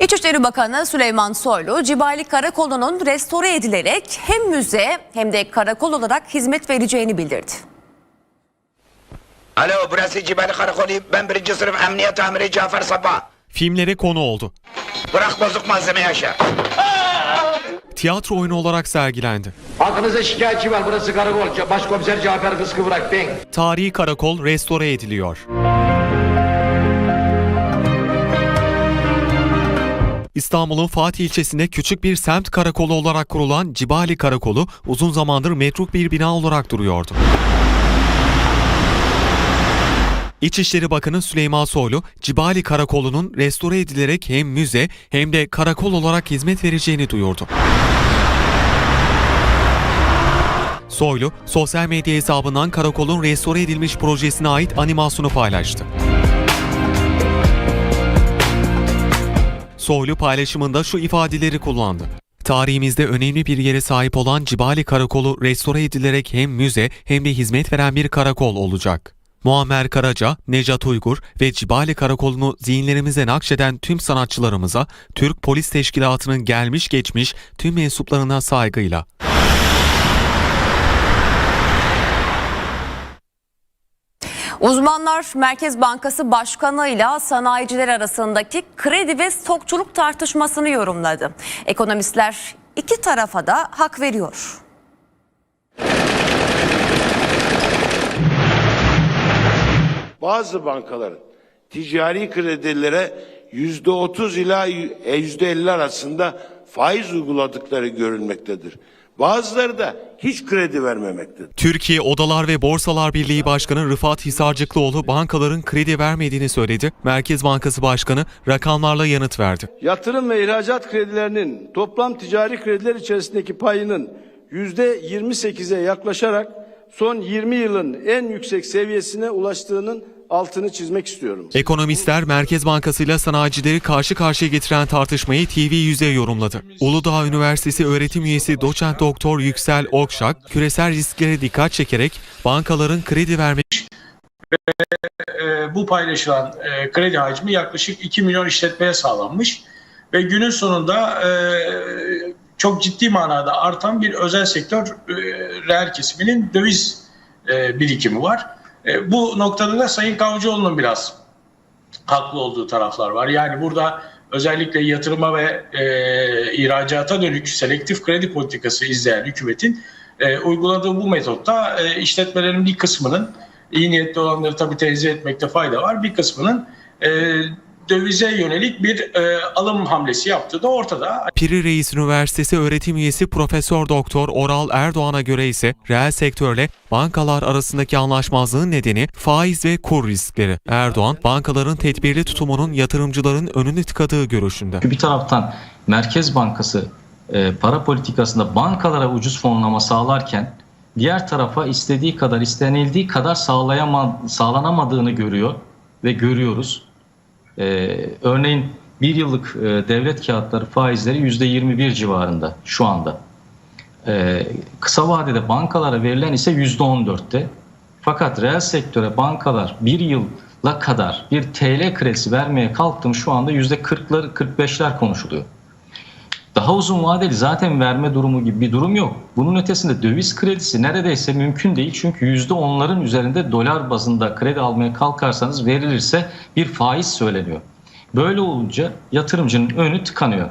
İçişleri Bakanı Süleyman Soylu, Cibali Karakolu'nun restore edilerek hem müze hem de karakol olarak hizmet vereceğini bildirdi. Alo burası Cibali Karakolu. Ben birinci sınıf emniyet amiri Cafer Sabah. Filmlere konu oldu. Bırak bozuk malzeme yaşa. Tiyatro oyunu olarak sergilendi. Hakkınızda şikayetçi var. Burası karakol. Başkomiser Cafer Kıskıvrak. Ben. Tarihi karakol restore ediliyor. İstanbul'un Fatih ilçesinde küçük bir semt karakolu olarak kurulan Cibali Karakolu uzun zamandır metruk bir bina olarak duruyordu. İçişleri Bakanı Süleyman Soylu, Cibali Karakolu'nun restore edilerek hem müze hem de karakol olarak hizmet vereceğini duyurdu. Soylu, sosyal medya hesabından karakolun restore edilmiş projesine ait animasyonu paylaştı. Soylu paylaşımında şu ifadeleri kullandı. Tarihimizde önemli bir yere sahip olan Cibali Karakolu restore edilerek hem müze hem de hizmet veren bir karakol olacak. Muammer Karaca, Necat Uygur ve Cibali Karakolu'nu zihinlerimize nakşeden tüm sanatçılarımıza, Türk Polis Teşkilatı'nın gelmiş geçmiş tüm mensuplarına saygıyla. Uzmanlar Merkez Bankası Başkanı ile sanayiciler arasındaki kredi ve stokçuluk tartışmasını yorumladı. Ekonomistler iki tarafa da hak veriyor. bazı bankaların ticari kredilere yüzde otuz ila yüzde elli arasında faiz uyguladıkları görülmektedir. Bazıları da hiç kredi vermemektedir. Türkiye Odalar ve Borsalar Birliği Başkanı Rıfat Hisarcıklıoğlu bankaların kredi vermediğini söyledi. Merkez Bankası Başkanı rakamlarla yanıt verdi. Yatırım ve ihracat kredilerinin toplam ticari krediler içerisindeki payının yüzde 28'e yaklaşarak son 20 yılın en yüksek seviyesine ulaştığının altını çizmek istiyorum. Ekonomistler Merkez Bankası ile sanayicileri karşı karşıya getiren tartışmayı TV100'e yorumladı. Uludağ Üniversitesi öğretim üyesi doçent doktor Yüksel Okşak, küresel risklere dikkat çekerek bankaların kredi verme e, bu paylaşılan e, kredi hacmi yaklaşık 2 milyon işletmeye sağlanmış ve günün sonunda e, çok ciddi manada artan bir özel sektör e, reel kesiminin döviz e, birikimi var. E, bu noktada da Sayın Kavcıoğlu'nun biraz haklı olduğu taraflar var. Yani burada özellikle yatırıma ve e, ihracata dönük selektif kredi politikası izleyen hükümetin e, uyguladığı bu metotta e, işletmelerin bir kısmının iyi niyetli olanları tabii tenzih etmekte fayda var. Bir kısmının e, dövize yönelik bir e, alım hamlesi yaptığı da ortada. Piri Reis Üniversitesi öğretim üyesi Profesör Doktor Oral Erdoğan'a göre ise reel sektörle bankalar arasındaki anlaşmazlığın nedeni faiz ve kur riskleri. Erdoğan, bankaların tedbirli tutumunun yatırımcıların önünü tıkadığı görüşünde. Bir taraftan Merkez Bankası e, para politikasında bankalara ucuz fonlama sağlarken diğer tarafa istediği kadar istenildiği kadar sağlayama, sağlanamadığını görüyor ve görüyoruz. E, örneğin bir yıllık e, devlet kağıtları faizleri %21 civarında şu anda. E, kısa vadede bankalara verilen ise %14'te. Fakat reel sektöre bankalar bir yılla kadar bir TL kredisi vermeye kalktım şu anda %40'lar 45'ler konuşuluyor. Daha uzun vadeli zaten verme durumu gibi bir durum yok. Bunun ötesinde döviz kredisi neredeyse mümkün değil. Çünkü %10'ların üzerinde dolar bazında kredi almaya kalkarsanız verilirse bir faiz söyleniyor. Böyle olunca yatırımcının önü tıkanıyor.